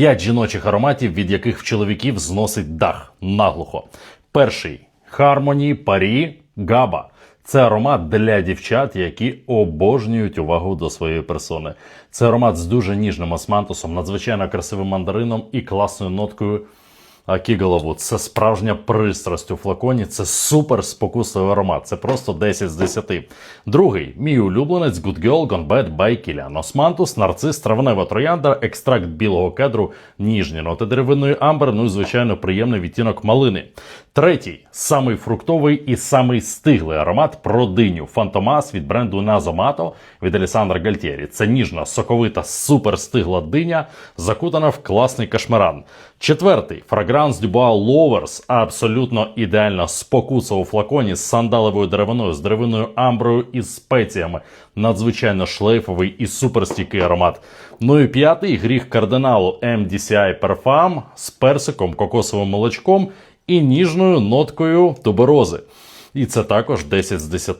П'ять жіночих ароматів, від яких в чоловіків зносить дах наглухо. Перший Harmony Парі Габа. Це аромат для дівчат, які обожнюють увагу до своєї персони. Це аромат з дуже ніжним османтусом, надзвичайно красивим мандарином і класною ноткою Кігалову. Це справжня пристрасть у флаконі. Це супер спокусливий аромат. Це просто 10 з 10. Другий мій улюбленець Good Girl Gone Bad by Kilian. Османтус, нарцис, травнева троянда, екстракт білого кедру, ніжні ноти деревинної амбер, ну і звичайно приємний відтінок малини. Третій самий фруктовий і самий стиглий аромат про диню Фантомас від бренду Назомато від Алісандра Гальтєрі. Це ніжна, соковита, суперстигла диня, закутана в класний кашмаран. Четвертий фрагранс Dubois Lovers, абсолютно ідеальна спокуса у флаконі з сандаловою деревиною, з деревиною амброю і спеціями. Надзвичайно шлейфовий і суперстійкий аромат. Ну і п'ятий гріх кардиналу MDCI Parfum з персиком, кокосовим молочком і ніжною ноткою туберози. І це також 10 з 10.